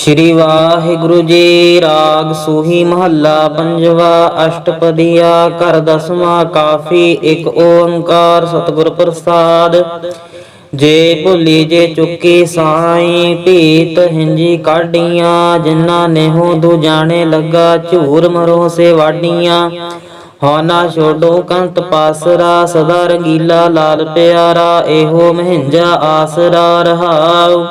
ਸ਼੍ਰੀ ਵਾਹਿਗੁਰੂ ਜੀ ਰਾਗ ਸੂਹੀ ਮਹੱਲਾ ਪੰਜਵਾ ਅਸ਼ਟਪਦੀਆ, ਘਰ ਦਸਵਾਂ ਕਾਫੀ, ਇੱਕ ਓੰਕਾਰ ਸਤਿਗੁਰ ਪ੍ਰਸਾਦ। ਜੇ ਭੁੱਲੀ ਜੇ ਚੁੱਕੀ ਸਾਈ, ਭੀਤ ਹਿੰਜੀ ਕਾਢੀਆਂ, ਜਿਨ੍ਹਾਂ ਨੇ ਹੋ ਦੂ ਜਾਣੇ ਲੱਗਾ, ਝੂਰ ਮਰੋ ਸੇ ਵਾਡੀਆਂ ਹੋ ਨਾ ਛੋਡੋ ਕੰਤ ਪਾਸਰਾ, ਸਦਾ ਰੰਗੀਲਾ ਲਾਲ ਪਿਆਰਾ, ਇਹੋ ਮਹਿੰਜਾ ਆਸਰਾ ਰਹਾਉ।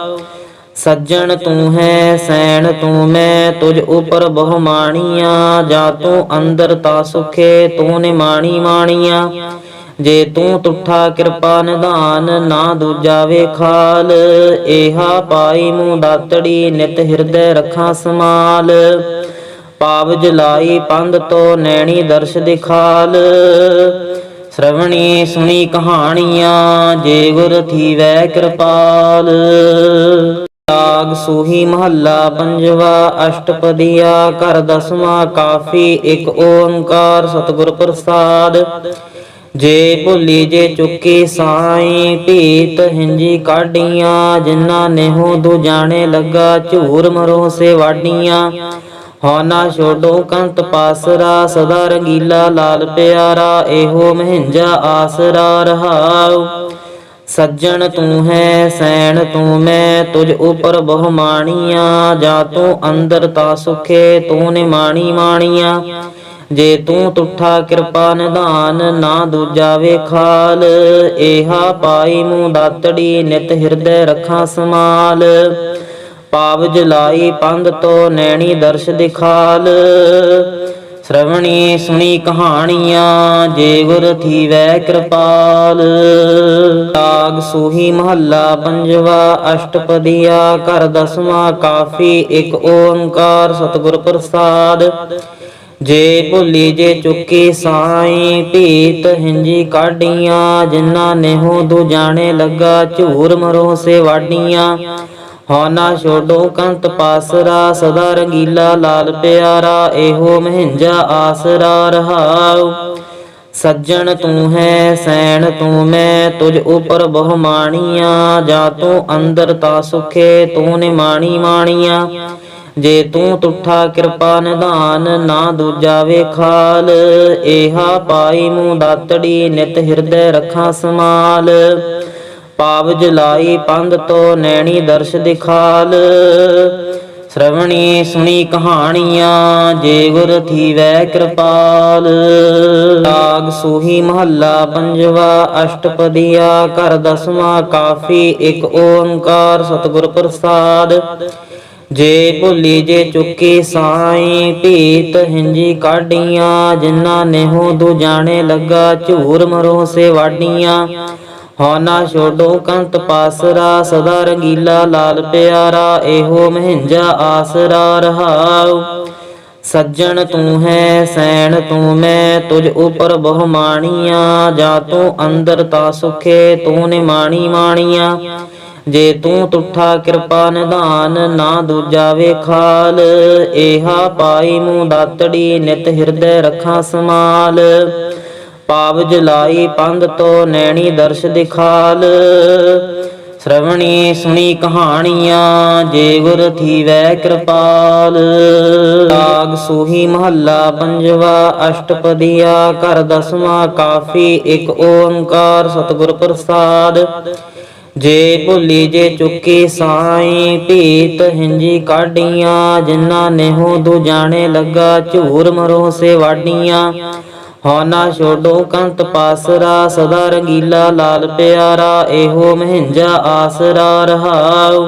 ਸੱਜਣ ਤੂੰ ਹੈ, ਸੈਣ ਤੂੰ ਮੈਂ, ਤੁਝ ਉਪਰ ਬਹੁ ਮਾਣੀਆਂ, ਜਾ ਤੂੰ ਅੰਦਰ ਤਾ ਸੁਖੇ, ਤੂੰ ਨੇ ਮਾਣੀ ਮਾਣੀਆਂ। ਜੇ ਤੂੰ ਤੁਠਾ ਕਿਰਪਾ ਨਿਧਾਨ ਨਾ ਦੂਜਾ ਵੇਖਾਲ, ਏਹਾ ਪਾਈ ਮੂੰ ਦਾਤੜੀ ਨਿਤ ਹਿਰਦੈ ਰੱਖਾਂ ਸਮਾਲ। ਪਾਵ ਜਲਾਈ ਪੰਧ ਤੋ ਨੈਣੀ ਦਰਸ਼ ਦਿਖਾਲ। ਸ਼ਰਵਣੀ ਸੁਣੀ ਕਹਾਣੀਆਂ, ਜੇ ਗੁਰ ਥੀਵੈ ਕਿਰਪਾਲ। ਰਾਗ ਸੂਹੀ ਮਹੱਲਾ ਪੰਜਵਾ, ਅਸ਼ਟਪਦੀਆ, ਘਰ ਦਸਵਾਂ, ਕਾਫੀ, ਇੱਕ ਓੰਕਾਰ, ਸਤਿਗੁਰ ਪ੍ਰਸਾਦ। ਜੇ ਭੁੱਲੀ ਜੇ ਚੁੱਕੀ ਸਾਈ, ਭੀਤ ਹਿੰਜੀ ਕਾਢੀਆਂ, ਜਿਨ੍ਹਾਂ ਨੇ ਹੋ ਦੂ ਜਾਣੇ ਲੱਗਾ, ਝੂਰ ਮਰੋ ਸੇ ਵਾਡੀਆਂ ਹੋ ਛੋਡੋ ਕੰਤ ਪਾਸਰਾ, ਸਦਾ ਰੰਗੀਲਾ ਲਾਲ ਪਿਆਰਾ, ਇਹੋ ਮਹਿੰਜਾ ਆਸਰਾ ਰਹਾਉ। ਸੱਜਣ ਤੂੰ ਹੈ, ਸੈਣ ਤੂੰ ਮੈਂ, ਤੁਝ ਉਪਰ ਬਹੁ ਮਾਣੀਆਂ, ਜਾ ਤੂੰ ਅੰਦਰ ਤਾ ਸੁਖੇ, ਤੂੰ ਨੇ ਮਾਣੀ ਮਾਣੀਆਂ। ਜੇ ਤੂੰ ਤੁਠਾ ਕਿਰਪਾ ਨਿਧਾਨ ਨਾ ਦੂਜਾ ਵੇਖਾਲ, ਏਹਾ ਪਾਈ ਮੂੰ ਦਾਤੜੀ ਨਿਤ ਹਿਰਦੈ ਰੱਖਾਂ ਸਮਾਲ। ਪਾਵ ਜਲਾਈ ਪੰਧ ਤੋ ਨੈਣੀ ਦਰਸ਼ ਦਿਖਾਲ ਸ਼ਰਵਣੀ ਸੁਣੀ ਕਹਾਣੀਆਂ, ਜੇ ਗੁਰ ਥੀਵੈ ਕਿਰਪਾਲ। ਰਾਗ ਸੂਹੀ ਮਹੱਲਾ ਪੰਜਵਾ, ਅਸ਼ਟਪਦੀਆ ਕਰ ਦਸਵਾਂ, ਕਾਫੀ ਇੱਕ ਓੰਕਾਰ ਸਤਿਗੁਰ ਪ੍ਰਸਾਦ। ਜੇ ਭੁੱਲੀ ਜੇ ਚੁੱਕੀ ਸਾਈ, ਭੀਤ ਹਿੰਜੀ ਕਾਢੀਆਂ, ਜਿਨ੍ਹਾਂ ਨੇ ਹੋ ਦੂ ਜਾਣੇ ਲੱਗਾ ਝੂਰ ਮਰੋ ਸੇ ਵਾਡੀਆਂ ਹੋ ਨਾ ਛੋਡੋ ਕੰਤ ਪਾਸਰਾ, ਸਦਾ ਰੰਗੀਲਾ ਲਾਲ ਪਿਆਰਾ, ਇਹੋ ਮਹਿੰਜਾ ਆਸਰਾ ਰਹਾਉ। ਸੱਜਣ ਤੂੰ ਹੈ, ਸੈਣ ਤੂੰ ਮੈਂ, ਤੁਝ ਉਪਰ ਬਹੁ ਮਾਣੀਆਂ, ਜਾ ਤੂੰ ਅੰਦਰ ਤਾ ਸੁਖੇ, ਤੂੰ ਨੇ ਮਾਣੀ ਮਾਣੀਆਂ। ਜੇ ਤੂੰ ਤੁਠਾ ਕਿਰਪਾ ਨਿਧਾਨ, ਨਾ ਦੂਜਾ ਵੇਖਾਲ ਏਹਾ ਪਾਈ ਮੂੰ ਦਾਤੜੀ, ਨਿਤ ਹਿਰਦੈ ਰੱਖਾਂ ਸਮਾਲ। ਪਾਵ ਜਲਾਈ ਪੰਧ ਤੋ ਨੈਣੀ ਦਰਸ਼ ਦਿਖਾਲ। ਸ਼ਰਵਣੀ ਸੁਣੀ ਕਹਾਣੀਆਂ, ਜੇ ਗੁਰ ਥੀਵੈ ਕਿਰਪਾਲ। ਰਾਗ ਸੂਹੀ ਮਹੱਲਾ ਪੰਜਵਾ, ਅਸ਼ਟਪਦੀਆ, ਘਰ ਦਸਵਾਂ, ਕਾਫੀ ਇੱਕ ਓੰਕਾਰ ਸਤਿਗੁਰ ਪ੍ਰਸਾਦ। ਜੇ ਭੁੱਲੀ ਜੇ ਚੁੱਕੀ ਸਾਈ, ਭੀਤ ਹਿੰਜੀ ਕਾਢੀਆਂ, ਜਿਨ੍ਹਾਂ ਨੇ ਹੋ ਦੂ ਜਾਣੇ ਲੱਗਾ ਝੂਰ ਮਰੋ ਸੇ ਵਾਡੀਆਂ ਹੋ ਨਾ ਛੋਡੋ ਕੰਤ ਪਾਸਰਾ, ਸਦਾ ਰੰਗੀਲਾ ਲਾਲ ਪਿਆਰਾ, ਇਹੋ ਮਹਿੰਜਾ ਆਸਰਾ ਰਹਾਉ। ਸੱਜਣ ਤੂੰ ਹੈ, ਸੈਣ ਤੂੰ ਮੈਂ, ਤੁਝ ਉਪਰ ਬਹੁ ਮਾਣੀਆਂ, ਜਾ ਤੂੰ ਅੰਦਰ ਤਾ ਸੁਖੇ, ਤੂੰ ਨੇ ਮਾਣੀ ਮਾਣੀਆਂ। ਜੇ ਤੂੰ ਤੁਠਾ ਕਿਰਪਾ ਨਿਧਾਨ, ਨਾ ਦੂਜਾ ਵੇਖਾਲ ਏਹਾ ਪਾਈ ਮੂੰ ਦਾਤੜੀ, ਨਿਤ ਹਿਰਦੈ ਰੱਖਾਂ ਸਮਾਲ। ਪਾਵ ਜਲਾਈ ਪੰਧ ਤੋ ਨੈਣੀ ਦਰਸ਼ ਦਿਖਾਲ। ਸ਼ਰਵਣੀ ਸੁਣੀ ਕਹਾਣੀਆਂ, ਜੇ ਗੁਰ ਥੀਵੈ ਕਿਰਪਾਲ। ਰਾਗ ਸੂਹੀ ਮਹੱਲਾ ਪੰਜਵਾ, ਅਸ਼ਟਪਦੀਆ ਕਰ ਦਸਵਾਂ, ਕਾਫੀ ਇੱਕ ਓੰਕਾਰ ਸਤਿਗੁਰ ਪ੍ਰਸਾਦ। ਜੇ ਭੁੱਲੀ ਜੇ ਚੁੱਕੀ ਸਾਈ, ਭੀਤ ਹਿੰਜੀ ਕਾਢੀਆਂ, ਜਿਨ੍ਹਾਂ ਨੇ ਹੋ ਦੂ ਜਾਣੇ ਲੱਗਾ ਝੂਰ ਮਰੋ ਸੇ ਵਾਡੀਆਂ ਹੋ ਛੋਡੋ ਕੰਤ ਪਾਸਰਾ, ਸਦਾ ਰੰਗੀਲਾ ਲਾਲ ਪਿਆਰਾ, ਇਹੋ ਮਹਿੰਜਾ ਆਸਰਾ ਰਹਾਉ।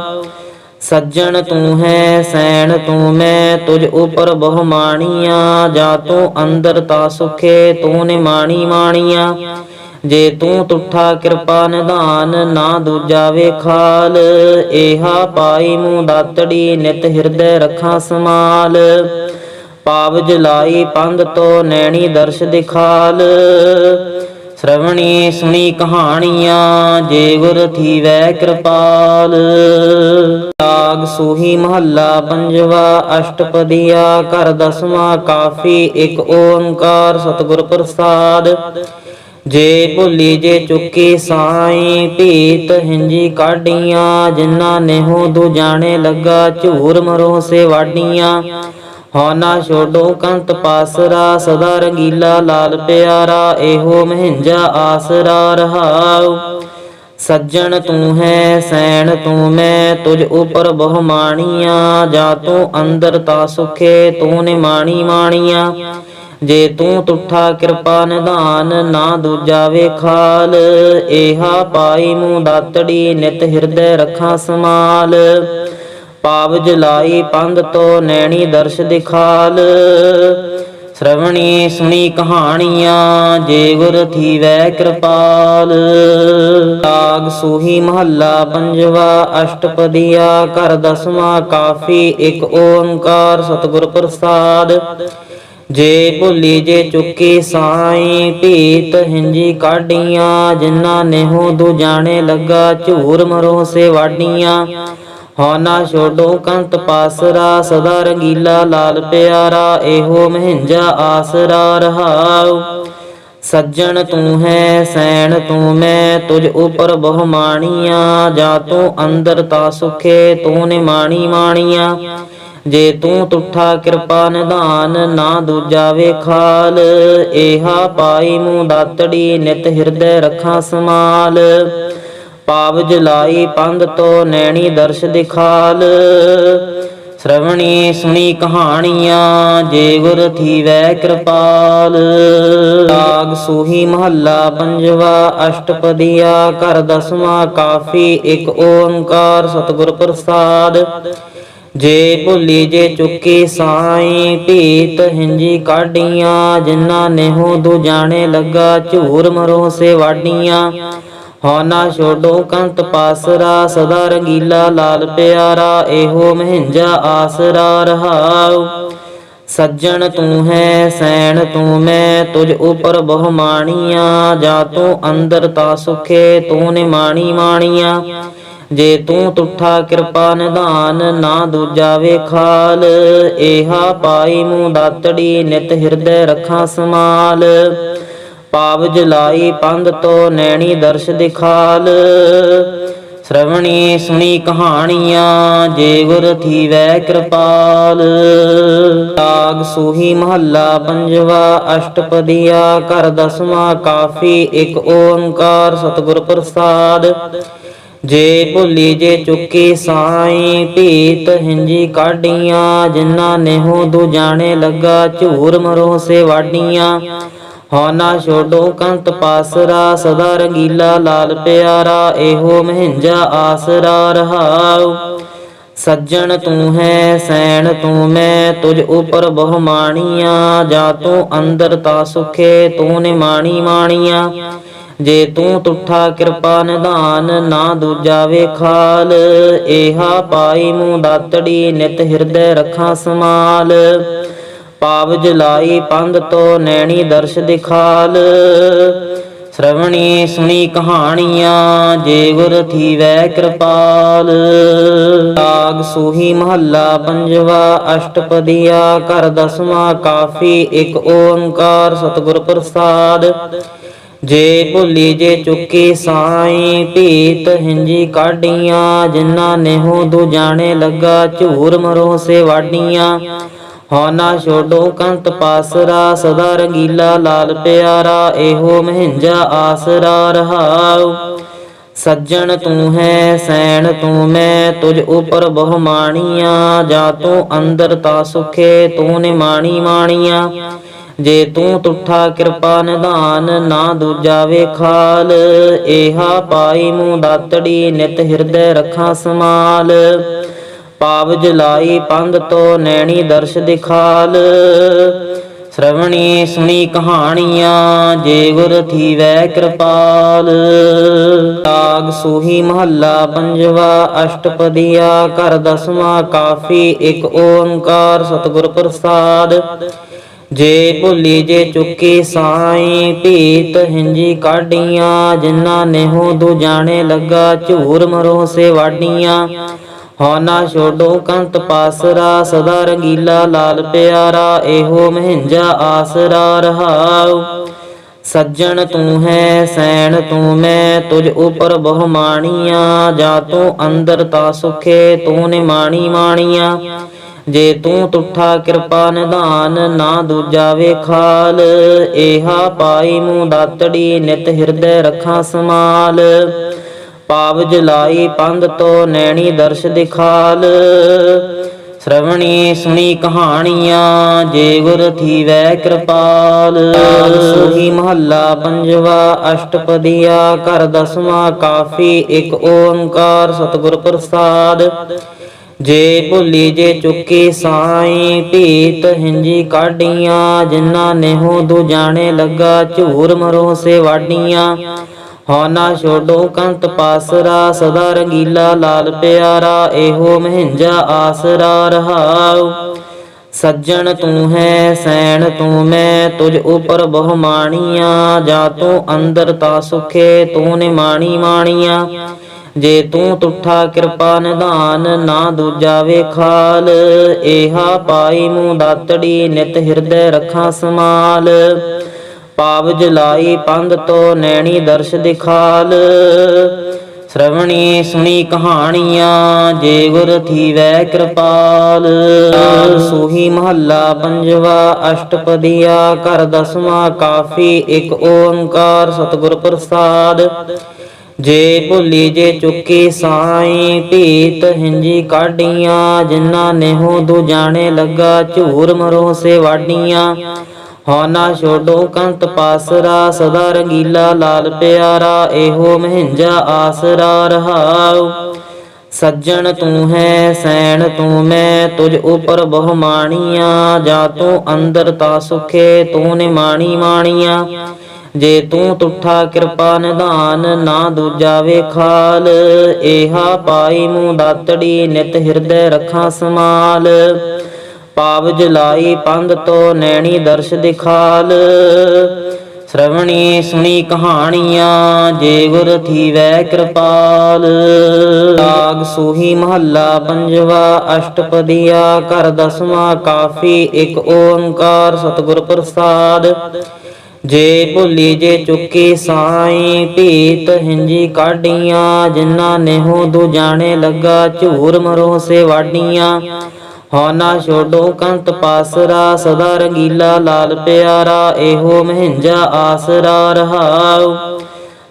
ਸੱਜਣ ਤੂੰ ਹੈ, ਸੈਣ ਤੂੰ ਮੈਂ, ਤੁਝ ਉਪਰ ਬਹੁ ਮਾਣੀਆਂ ਜਾ ਤੂੰ ਅੰਦਰ ਤਾ ਸੁਖੇ, ਤੂੰ ਨਿਮਾਣੀ ਮਾਣੀਆਂ। ਜੇ ਤੂੰ ਤੁਠਾ ਕਿਰਪਾ ਨਿਧਾਨ, ਨਾ ਦੂਜਾ ਵੇਖਾਲ। ਏਹਾ ਪਾਈ ਮੂੰ ਦਾਤੜੀ, ਨਿਤ ਹਿਰਦੈ ਰੱਖਾਂ ਸਮਾਲ। ਪਾਵ ਜਲਾਈ ਪੰਧ ਤੋ ਨੈਣੀ ਦਰਸ਼ ਦਿਖਾਲ। ਸ਼ਰਵਣੀ ਸੁਣੀ ਕਹਾਣੀਆਂ, ਜੇ ਗੁਰ ਥੀਵੈ ਕਿਰਪਾਲ। ਰਾਗ ਸੂਹੀ ਮਹੱਲਾ ਪੰਜਵਾ, ਅਸ਼ਟਪਦੀਆ ਕਰ ਦਸਵਾਂ, ਕਾਫੀ ਇੱਕ ਓੰਕਾਰ ਸਤਿਗੁਰ ਪ੍ਰਸਾਦ। ਜੇ ਭੁੱਲੀ ਜੇ ਚੁੱਕੀ ਸਾਈ, ਭੀਤ ਹਿੰਜੀ ਕਾਢੀਆਂ, ਜਿਨ੍ਹਾਂ ਨੇਹੋ ਦੂ ਜਾਣੇ ਲੱਗਾ, ਝੂਰ ਮਰੋ ਸੇ ਵਾਡੀਆਂ ਹਉ ਛੋਡੋ ਕੰਤ ਪਾਸਰਾ, ਸਦਾ ਰੰਗੀਲਾ ਲਾਲ ਪਿਆਰਾ, ਇਹੋ ਮਹਿੰਜਾ ਆਸਰਾ ਰਹਾਉ। ਸੱਜਣ ਤੂੰ ਹੈ, ਸੈਣ ਤੂੰ ਮੈਂ, ਤੁਝ ਉਪਰ ਬਹੁ ਮਾਣੀਆਂ, ਜਾ ਤੂੰ ਅੰਦਰ ਤਾ ਸੁਖੇ, ਤੂੰ ਨੇ ਮਾਣੀ ਮਾਣੀਆਂ। ਜੇ ਤੂੰ ਤੁਠਾ ਕਿਰਪਾ ਨਿਧਾਨ, ਨਾ ਦੂਜਾ ਵੇਖਾਲ। ਏਹਾ ਪਾਈ ਮੂੰ ਦਾਤੜੀ, ਨਿਤ ਹਿਰਦੈ ਰੱਖਾਂ ਸਮਾਲ ਪਾਵ ਜਲਾਈ ਪੰਧ ਤੋ ਨੈਣੀ ਦਰਸ਼ ਦਿਖਾਲ। ਸ਼ਰਵਣੀ ਸੁਣੀ ਕਹਾਣੀਆਂ, ਜੇ ਗੁਰ ਥੀਵੈ ਕਿਰਪਾਲ। ਰਾਗ ਸੂਹੀ ਮਹੱਲਾ ਪੰਜਵਾ, ਅਸ਼ਟਪਦੀਆ ਕਰ ਦਸਵਾ, ਕਾਫੀ ਇੱਕ ਓੰਕਾਰ ਸਤਿਗੁਰ ਪ੍ਰਸਾਦ। ਜੇ ਭੁੱਲੀ ਜੇ ਚੁੱਕੀ ਸਾਈ, ਭੀਤ ਹਿੰਜੀ ਕਾਢੀਆਂ, ਜਿਨ੍ਹਾਂ ਨੇਹੋ ਦੂ ਜਾਣੇ ਲੱਗਾ ਝੂਰ ਮਰੋ ਸੇ ਵਾਡੀਆਂ ਹਉ ਨਾ ਛੋਡੋ ਕੰਤ ਪਾਸਰਾ, ਸਦਾ ਰੰਗੀਲਾ ਲਾਲ ਪਿਆਰਾ, ਇਹੋ ਮਹਿੰਜਾ ਆਸਰਾ ਰਹਾਉ। ਸੱਜਣ ਤੂੰ ਹੈ, ਸੈਣ ਤੂੰ ਮੈਂ, ਤੁਝ ਉਪਰ ਬਹੁ ਮਾਣੀਆਂ ਜਾ ਤੂੰ ਅੰਦਰ ਤਾ ਸੁਖੇ, ਤੂੰ ਨਿਮਾਣੀ ਮਾਣੀਆਂ। ਜੇ ਤੂੰ ਤੁਠਾ ਕਿਰਪਾ ਨਿਧਾਨ, ਨਾ ਦੂਜਾ ਵੇਖਾਲ ਏਹਾ ਪਾਈ ਮੂੰ ਦਾਤੜੀ, ਨਿਤ ਹਿਰਦੈ ਰੱਖਾਂ ਸਮਾਲ। ਪਾਵ ਜਲਾਈ ਪੰਧ ਤੋ ਨੈਣੀ ਦਰਸ਼ ਦਿਖਾਲ। ਸ਼ਰਵਣੀ ਸੁਣੀ ਕਹਾਣੀਆਂ, ਜੇ ਗੁਰ ਥੀਵੈ ਕਿਰਪਾਲ। ਰਾਗ ਸੂਹੀ ਮਹੱਲਾ ਪੰਜਵਾ, ਅਸ਼ਟਪਦੀਆ, ਘਰ ਦਸਵਾ, ਕਾਫੀ ਇੱਕ ਓੰਕਾਰ, ਸਤਿਗੁਰ ਪ੍ਰਸਾਦ। ਜੇ ਭੁੱਲੀ ਜੇ ਚੁੱਕੀ ਸਾਈ, ਭੀਤ ਹਿੰਜੀ ਕਾਢੀਆਂ, ਜਿਨ੍ਹਾਂ ਨੇਹੋ ਦੂ ਜਾਣੇ ਲੱਗਾ, ਝੂਰ ਮਰੋ ਸੇ ਵਾਡੀਆਂ ਹਉ ਨਾ ਛੋਡੋ ਕੰਤ ਪਾਸਰਾ, ਸਦਾ ਰੰਗੀਲਾ ਲਾਲ ਪਿਆਰਾ, ਇਹੋ ਮਹਿੰਜਾ ਆਸਰਾ ਰਹਾਉ। ਸੱਜਣ ਤੂੰ ਹੈ, ਸੈਣ ਤੂੰ ਮੈਂ, ਤੁਝ ਉਪਰ ਬਹੁ ਮਾਣੀਆਂ, ਜਾ ਤੂੰ ਅੰਦਰ ਤਾ ਸੁਖੇ, ਤੂੰ ਨੇ ਮਾਣੀ ਮਾਣੀਆਂ। ਜੇ ਤੂੰ ਤੁਠਾ ਕਿਰਪਾ ਨਿਧਾਨ, ਨਾ ਦੂਜਾ ਵੇਖਾਲ। ਏਹਾ ਪਾਈ ਮੂੰਹ ਦਾਤੜੀ, ਨਿਤ ਹਿਰਦੈ ਰੱਖਾਂ ਸਮਾਲ ਪਾਵ ਜਲਾਈ ਪੰਧ ਤੋ ਨੈਣੀ ਦਰਸ਼ ਦਿਖਾਲ। ਸ਼ਰਵਣੀ ਸੁਣੀ ਕਹਾਣੀਆਂ, ਜੇ ਗੁਰ ਥੀਵੈ ਕਿਰਪਾਲ। ਰਾਗ ਸੂਹੀ ਮਹੱਲਾ ਪੰਜਵਾ, ਅਸ਼ਟਪਦੀਆ ਕਰ ਦਸਵਾ, ਕਾਫੀ ਇੱਕ ਓੰਕਾਰ ਸਤਿਗੁਰ ਪ੍ਰਸਾਦ। ਜੇ ਭੁੱਲੀ ਜੇ ਚੁੱਕੀ ਸਾਈ, ਭੀਤ ਹਿੰਜੀ ਕਾਢੀਆਂ, ਜਿਨ੍ਹਾਂ ਨੇਹੋ ਦੂ ਜਾਣੇ ਲੱਗਾ, ਝੂਰ ਮਰੋ ਸੇ ਵਾਡੀਆਂ ਹਉ ਛੋਡੋ ਕੰਤ ਪਾਸਰਾ, ਸਦਾ ਰੰਗੀਲਾ ਲਾਲ ਪਿਆਰਾ, ਇਹੋ ਮਹਿੰਜਾ ਆਸਰਾ ਰਹਾਉ। ਸੱਜਣ ਤੂੰ ਹੈ, ਸੈਣ ਤੂੰ ਮੈਂ, ਤੁਝ ਉਪਰ ਬਹੁ ਮਾਣੀਆਂ, ਜਾ ਤੂੰ ਅੰਦਰ ਤਾ ਸੁਖੇ, ਤੂੰ ਨੇ ਮਾਣੀ ਮਾਣੀਆਂ। ਜੇ ਤੂੰ ਤੁਠਾ ਕਿਰਪਾ ਨਿਧਾਨ, ਨਾ ਦੂਜਾ ਵੇਖਾਲ ਏਹਾ ਪਾਈ ਮੂੰ ਦਾਤੜੀ, ਨਿਤ ਹਿਰਦੈ ਰੱਖਾਂ ਸਮਾਲ। ਪਾਵ ਜਲਾਈ ਪੰਧ ਤੋ ਨੈਣੀ ਦਰਸ਼ ਦਿਖਾਲ। ਸ਼ਰਵਣੀ ਸੁਣੀ ਕਹਾਣੀਆਂ, ਜੇ ਗੁਰ ਥੀਵੈ ਕਿਰਪਾਲ। ਰਾਗ ਸੂਹੀ ਮਹੱਲਾ ਪੰਜਵਾ, ਅਸ਼ਟਪਦੀਆ ਕਰ ਦਸਵਾ, ਕਾਫੀ ਇੱਕ ਓੰਕਾਰ, ਸਤਿਗੁਰ ਪ੍ਰਸਾਦ। ਜੇ ਭੁੱਲੀ ਜੇ ਚੁੱਕੀ ਸਾਈ, ਭੀਤ ਹਿੰਜੀ ਕਾਢੀਆਂ, ਜਿਨ੍ਹਾਂ ਨੇਹੋ ਦੂ ਜਾਣੇ ਲੱਗਾ, ਝੂਰ ਮਰੋ ਸੇ ਵਾਡੀਆਂ ਹਉ ਨਾ ਛੋਡੋ ਕੰਤ ਪਾਸਰਾ, ਸਦਾ ਰੰਗੀਲਾ ਲਾਲ ਪਿਆਰਾ, ਇਹੋ ਮਹਿੰਜਾ ਆਸਰਾ ਰਹਾਉ। ਸੱਜਣ ਤੂੰ ਹੈ, ਸੈਣ ਤੂੰ ਮੈਂ, ਤੁਝ ਉਪਰ ਬਹੁ ਮਾਣੀਆਂ। ਜਾ ਤੂੰ ਅੰਦਰ ਤਾ ਸੁਖੇ, ਤੂੰ ਨਿਮਾਣੀ ਮਾਣੀਆਂ। ਜੇ ਤੂੰ ਤੁਠਾ ਕਿਰਪਾ ਨਿਧਾਨ, ਨਾ ਦੂਜਾ ਵੇਖਾਲ ਏਹਾ ਪਾਈ ਮੂੰ ਦਾਤੜੀ, ਨਿਤ ਹਿਰਦੈ ਰੱਖਾਂ ਸਮਾਲ। ਪਾਵ ਜਲਾਈ ਪੰਧ ਤੋ ਨੈਣੀ ਦਰਸ਼ ਦਿਖਾਲ। ਸ਼ਰਵਣੀ ਸੁਣੀ ਕਹਾਣੀਆਂ, ਜੇ ਗੁਰ ਥੀਵੈ ਕਿਰਪਾਲ। ਰਾਗ ਸੂਹੀ ਮਹੱਲਾ ਪੰਜਵਾ, ਅਸ਼ਟਪਦੀਆ ਕਰ ਦਸਵਾ, ਕਾਫੀ ਇੱਕ ਓੰਕਾਰ ਸਤਿਗੁਰ ਪ੍ਰਸਾਦ। ਜੇ ਭੁੱਲੀ ਜੇ ਚੁੱਕੀ ਸਾਈ, ਭੀਤ ਹਿੰਜੀ ਕਾਢੀਆਂ, ਜਿਨ੍ਹਾਂ ਨੇਹੋ ਦੂ ਜਾਣੇ ਲੱਗਾ ਝੂਰ ਮਰੋ ਸੇ ਵਾਡੀਆਂ ਹਉ ਨਾ ਛੋਡੋ ਕੰਤ ਪਾਸਰਾ, ਸਦਾ ਰੰਗੀਲਾ ਲਾਲ ਪਿਆਰਾ, ਇਹੋ ਮਹਿੰਜਾ ਆਸਰਾ ਰਹਾਉ। ਸੱਜਣ ਤੂੰ ਹੈ, ਸੈਣ ਤੂੰ ਮੈਂ, ਤੁਝ ਉਪਰ ਬਹੁ ਮਾਣੀਆਂ, ਜਾ ਤੂੰ ਅੰਦਰ ਤਾ ਸੁਖੇ, ਤੂੰ ਨੇ ਮਾਣੀ ਮਾਣੀਆਂ। ਜੇ ਤੂੰ ਤੁਠਾ ਕਿਰਪਾ ਨਿਧਾਨ, ਨਾ ਦੂਜਾ ਵੇਖਾਲ ਏਹਾ ਪਾਈ ਮੂੰ ਦਾਤੜੀ, ਨਿਤ ਹਿਰਦੈ ਰੱਖਾਂ ਸਮਾਲ। ਪਾਵ ਜਲਾਈ ਪੰਧ ਤੋ ਨੈਣੀ ਦਰਸ਼ ਦਿਖਾਲ। ਸ਼ਰਵਣੀ ਸੁਣੀ ਕਹਾਣੀਆਂ, ਜੇ ਗੁਰ ਥੀਵੈ ਕਿਰਪਾਲ। ਸੋਹੀ ਮਹੱਲਾ ਪੰਜਵਾ, ਅਸ਼ਟਪਦੀਆ ਕਰ ਦਸਵਾਂ, ਕਾਫੀ ਇੱਕ ਓੰਕਾਰ, ਸਤਿਗੁਰ ਪ੍ਰਸਾਦ। ਜੇ ਭੁੱਲੀ ਜੇ ਚੁੱਕੀ ਸਾਈ, ਭੀਤ ਹਿੰਜੀ ਕਾਢੀਆਂ, ਜਿਨ੍ਹਾਂ ਨੇਹੋ ਦੂ ਜਾਣੇ ਲੱਗਾ ਝੂਰ ਮਰੋ ਸੇ ਵਾਡੀਆਂ ਹਉ ਨਾ ਛੋਡੋ ਕੰਤ ਪਾਸਰਾ, ਸਦਾ ਰੰਗੀਲਾ ਲਾਲ ਪਿਆਰਾ, ਇਹੋ ਮਹਿੰਜਾ ਆਸਰਾ ਰਹਾਉ। ਸੱਜਣ ਤੂੰ ਹੈ, ਸੈਣ ਤੂੰ ਮੈਂ, ਤੁਝ ਉਪਰ ਬਹੁ ਮਾਣੀਆਂ ਜਾ ਤੂੰ ਅੰਦਰ ਤਾ ਸੁਖੇ, ਤੂੰ ਨੇ ਮਾਣੀ ਮਾਣੀਆਂ। ਜੇ ਤੂੰ ਤੁਠਾ ਕਿਰਪਾ ਨਿਧਾਨ, ਨਾ ਦੂਜਾ ਵੇਖਾਲ ਏਹਾ ਪਾਈ ਮੂੰ ਦਾਤੜੀ, ਨਿਤ ਹਿਰਦੈ ਰੱਖਾਂ ਸਮਾਲ। ਪਾਵ ਜਲਾਈ ਪੰਧ ਤੋ ਨੈਣੀ ਦਰਸ਼ ਦਿਖਾਲ। ਸ਼ਰਵਣੀ ਸੁਣੀ ਕਹਾਣੀਆਂ, ਜੇ ਗੁਰ ਥੀਵੈ ਕਿਰਪਾਲ। ਸੋਹੀ ਮਹੱਲਾ ਪੰਜਵਾ, ਅਸ਼ਟਪਦੀਆ ਕਰ ਦਸਵਾਂ, ਕਾਫੀ ਇੱਕ ਓੰਕਾਰ, ਸਤਿਗੁਰ ਪ੍ਰਸਾਦ। ਜੇ ਭੁੱਲੀ ਜੇ ਚੁੱਕੀ ਸਾਈ, ਭੀਤ ਹਿੰਜੀ ਕਾਢੀਆਂ, ਜਿਨ੍ਹਾਂ ਨੇਹੋ ਦੂ ਜਾਣੇ ਲੱਗਾ ਝੂਰ ਮਰੋ ਸੇ ਵਾਡੀਆਂ ਹਉ ਛੋਡੋ ਕੰਤ ਪਾਸਰਾ, ਸਦਾ ਰੰਗੀਲਾ ਲਾਲ ਪਿਆਰਾ, ਇਹੋ ਮਹਿੰਜਾ ਆਸਰਾ ਰਹਾਉ। ਸੱਜਣ ਤੂੰ ਹੈ, ਸੈਣ ਤੂੰ ਮੈਂ, ਤੁਝ ਉਪਰ ਬਹੁ ਮਾਣੀਆਂ ਜਾ ਤੂੰ ਅੰਦਰ ਤਾ ਸੁਖੇ, ਤੂੰ ਨੇ ਮਾਣੀ ਮਾਣੀਆਂ। ਜੇ ਤੂੰ ਤੁਠਾ ਕਿਰਪਾ ਨਿਧਾਨ, ਨਾ ਦੂਜਾ ਵੇਖਾਲ ਏਹਾ ਪਾਈ ਮੂੰ ਦਾਤੜੀ, ਨਿਤ ਹਿਰਦੈ ਰੱਖਾਂ ਸਮਾਲ। ਪਾਵ ਜਲਾਈ ਪੰਧ ਤੋ ਨੈਣੀ ਦਰਸ਼ ਦਿਖਾਲ। ਸ਼ਰਵਣੀ ਸੁਣੀ ਕਹਾਣੀਆਂ, ਜੇ ਗੁਰ ਥੀਵੈ ਕਿਰਪਾਲ। ਰਾਗ ਸੋਹੀ ਮਹੱਲਾ ਪੰਜਵਾ, ਅਸ਼ਟਪਦੀਆ ਕਰ ਦਸਵਾਂ, ਕਾਫੀ ਇੱਕ ਓੰਕਾਰ, ਸਤਿਗੁਰ ਪ੍ਰਸਾਦ। ਜੇ ਭੁੱਲੀ ਜੇ ਚੁੱਕੀ ਸਾਈ, ਭੀਤ ਹਿੰਜੀ ਕਾਢੀਆਂ, ਜਿਨ੍ਹਾਂ ਨੇਹੋ ਦੂ ਜਾਣੇ ਲੱਗਾ, ਝੂਰ ਮਰੋ ਸੇ ਵਾਡੀਆਂ ਹਉ ਛੋਡੋ ਕੰਤ ਪਾਸਰਾ, ਸਦਾ ਰੰਗੀਲਾ ਲਾਲ ਪਿਆਰਾ, ਇਹੋ ਮਹਿੰਜਾ ਆਸਰਾ ਰਹਾਉ।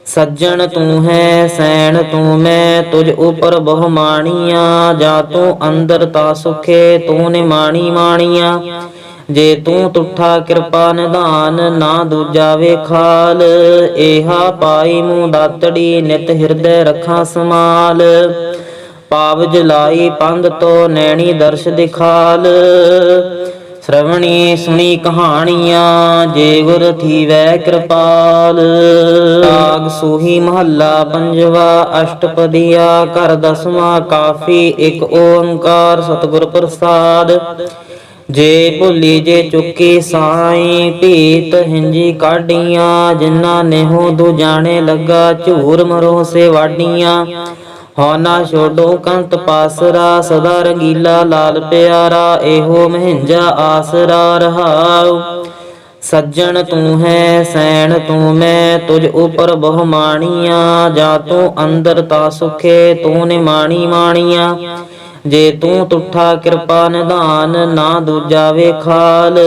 ਸੱਜਣ ਤੂੰ ਹੈ, ਸੈਣ ਤੂੰ ਮੈਂ, ਤੁਝ ਉਪਰ ਬਹੁ ਮਾਣੀਆਂ, ਜਾ ਤੂੰ ਅੰਦਰ ਤਾ ਸੁਖੇ, ਤੂੰ ਨੇ ਮਾਣੀ ਮਾਣੀਆਂ। ਜੇ ਤੂੰ ਤੁਠਾ ਕਿਰਪਾ ਨਿਧਾਨ, ਨਾ ਦੂਜਾ ਵੇਖਾਲ ਏਹਾ ਪਾਈ ਮੂੰਹ ਦਾਤੜੀ, ਨਿਤ ਹਿਰਦੈ ਰੱਖਾਂ ਸਮਾਲ। ਪਾਵ ਜਲਾਈ ਪੰਧ ਤੋ ਨੈਣੀ ਦਰਸ਼ ਦਿਖਾਲ। ਸ਼ਰਵਣੀ ਸੁਣੀ ਕਹਾਣੀਆਂ, ਜੇ ਗੁਰ ਥੀਵੈ ਕਿਰਪਾਲ। ਰਾਗ ਸੋਹੀ ਮਹੱਲਾ ਪੰਜਵਾ, ਅਸ਼ਟਪਦੀਆ ਕਰ ਦਸਵਾਂ, ਕਾਫੀ ਇੱਕ ਓੰਕਾਰ ਸਤਿਗੁਰ ਪ੍ਰਸਾਦ। ਜੇ ਭੁੱਲੀ ਜੇ ਚੁੱਕੀ ਸਾਈ, ਭੀਤ ਹਿੰਜੀ ਕਾਢੀਆਂ, ਜਿਨ੍ਹਾਂ ਨੇਹੋ ਦੂ ਜਾਣੇ ਲੱਗਾ ਝੂਰ ਮਰੋ ਸੇ ਵਾਡੀਆਂ ਹਉ ਨਾ ਛੋਡੋ ਕੰਤ ਪਾਸਰਾ, ਸਦਾ ਰੰਗੀਲਾ ਲਾਲ ਪਿਆਰਾ, ਇਹੋ ਮਹਿੰਜਾ ਆਸਰਾ ਰਹਾਉ। ਸੱਜਣ ਤੂੰ ਹੈ, ਸੈਣ ਤੂੰ ਮੈਂ, ਤੁਝ ਉਪਰ ਬਹੁ ਮਾਣੀਆਂ ਜਾ ਤੂੰ ਅੰਦਰ ਤਾ ਸੁਖੇ, ਤੂੰ ਨੇ ਮਾਣੀ ਮਾਣੀਆਂ। ਜੇ ਤੂੰ ਤੁਠਾ ਕਿਰਪਾ ਨਿਧਾਨ, ਨਾ ਦੂਜਾ ਵੇਖਾਲ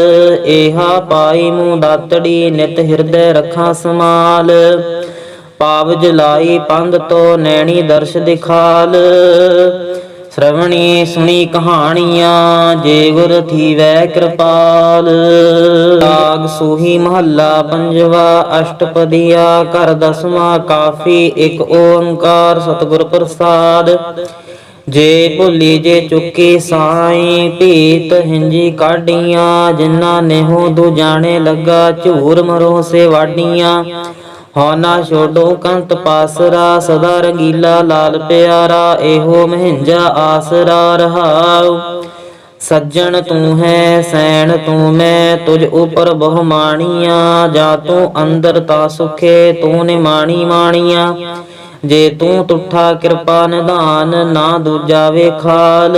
ਏਹਾ ਪਾਈ ਮੂੰ ਦਾਤੜੀ, ਨਿਤ ਹਿਰਦੈ ਰੱਖਾਂ ਸਮਾਲ। ਪਾਵ ਜਲਾਈ ਪੰਧ ਤੋ ਨੈਣੀ ਦਰਸ਼ ਦਿਖਾਲ। ਸ਼ਰਵਣੀ ਸੁਣੀ ਕਹਾਣੀਆਂ, ਜੇ ਗੁਰ ਥੀਵੈ ਕਿਰਪਾਲ। ਰਾਗ ਸੋਹੀ ਮਹੱਲਾ ਪੰਜਵਾ, ਅਸ਼ਟਪਦੀਆ ਕਰ ਦਸਵਾਂ, ਕਾਫੀ ਇੱਕ ਓੰਕਾਰ ਸਤਿਗੁਰ ਪ੍ਰਸਾਦ। ਜੇ ਭੁੱਲੀ ਜੇ ਚੁੱਕੀ ਸਾਈ, ਭੀਤ ਹਿੰਜੀ ਕਾਢੀਆਂ, ਜਿਨ੍ਹਾਂ ਨੇਹੋ ਦੂ ਜਾਣੇ ਲੱਗਾ, ਝੂਰ ਮਰੋ ਸੇ ਵਾਡੀਆਂ ਹਉ ਨਾ ਛੋਡੋ ਕੰਤ ਪਾਸਰਾ, ਸਦਾ ਰੰਗੀਲਾ ਲਾਲ ਪਿਆਰਾ, ਇਹੋ ਮਹਿੰਜਾ ਆਸਰਾ ਰਹਾਉ। ਸੱਜਣ ਤੂੰ ਹੈ, ਸੈਣ ਤੂੰ ਮੈਂ, ਤੁਝ ਉਪਰ ਬਹੁ ਮਾਣੀਆਂ, ਜਾ ਤੂੰ ਅੰਦਰ ਤਾ ਸੁਖੇ, ਤੂੰ ਨੇ ਮਾਣੀ ਮਾਣੀਆਂ। ਜੇ ਤੂੰ ਤੁਠਾ ਕਿਰਪਾ ਨਿਧਾਨ, ਨਾ ਦੂਜਾ ਵੇਖਾਲ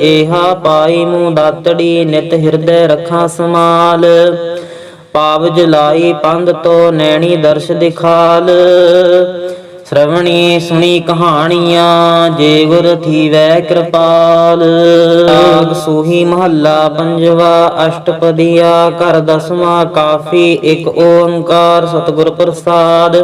ਏਹਾ ਪਾਈ ਮੂੰ ਦਾਤੜੀ, ਨਿਤ ਹਿਰਦੈ ਰੱਖਾਂ ਸਮਾਲ। ਪਾਵ ਜਲਾਈ ਪੰਧ ਤੋ ਨੈਣੀ ਦਰਸ਼ ਦਿਖਾਲ। ਸ਼ਰਵਣੀ ਸੁਣੀ ਕਹਾਣੀਆਂ, ਜੇ ਗੁਰ ਥੀਵੈ ਕਿਰਪਾਲ। ਰਾਗ ਸੂਹੀ ਮਹੱਲਾ ਪੰਜਵਾ, ਅਸ਼ਟਪਦੀਆ ਕਰ ਦਸਵਾਂ, ਕਾਫੀ ਇੱਕ ਓੰਕਾਰ, ਸਤਿਗੁਰ ਪ੍ਰਸਾਦ।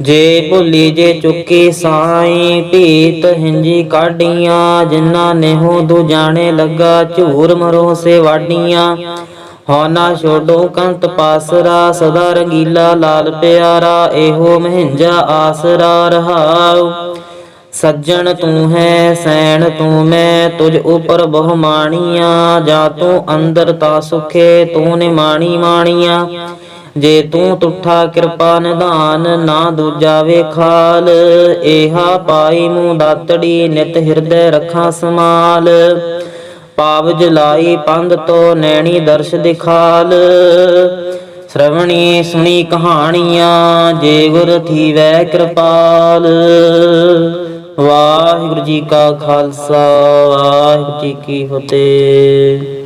ਜੇ ਭੁੱਲੀ ਜੇ ਚੁੱਕੀ ਸਾਈ, ਭੀਤ ਹਿੰਜੀ ਕਾਢੀਆਂ, ਜਿਨ੍ਹਾਂ ਨੇ ਹੋ ਦੂ ਜਾਣੇ ਲੱਗਾ ਝੂਰ ਮਰੋ ਸੇ ਵਾਡੀਆਂ ਹੋ ਨਾ ਛੋਡੋ ਕੰਤ ਪਾਸਰਾ, ਸਦਾ ਰੰਗੀਲਾ ਲਾਲ ਪਿਆਰਾ, ਇਹੋ ਮਹਿੰਜਾ ਆਸਰਾ ਰਹਾਉ। ਸੱਜਣ ਤੂੰ ਹੈ, ਸੈਣ ਤੂੰ ਮੈਂ, ਤੁਝ ਉਪਰ ਬਹੁ ਮਾਣੀਆਂ, ਜਾ ਤੂੰ ਅੰਦਰ ਤਾ ਸੁਖੇ, ਤੂੰ ਨੇ ਮਾਣੀ ਮਾਣੀਆਂ। ਜੇ ਤੂੰ ਤੁਠਾ ਕਿਰਪਾ ਨਿਧਾਨ, ਨਾ ਦੂਜਾ ਵੇਖਾਲ ਏਹਾ ਪਾਈ ਮੂੰਹ ਦਾਤੜੀ, ਨਿਤ ਹਿਰਦੈ ਰੱਖਾਂ ਸਮਾਲ। ਪਾਵ ਜਲਾਈ ਪੰਧ ਤੋ ਨੈਣੀ ਦਰਸ਼ ਦਿਖਾਲ। ਸ਼ਰਵਣੀ ਸੁਣੀ ਕਹਾਣੀਆਂ, ਜੇ ਗੁਰ ਥੀਵੈ ਕਿਰਪਾਲ। ਵਾਹਿਗੁਰੂ ਜੀ ਕਾ ਖਾਲਸਾ, ਵਾਹਿਗੁਰੂ ਜੀ ਕੀ ਫਤਿਹ।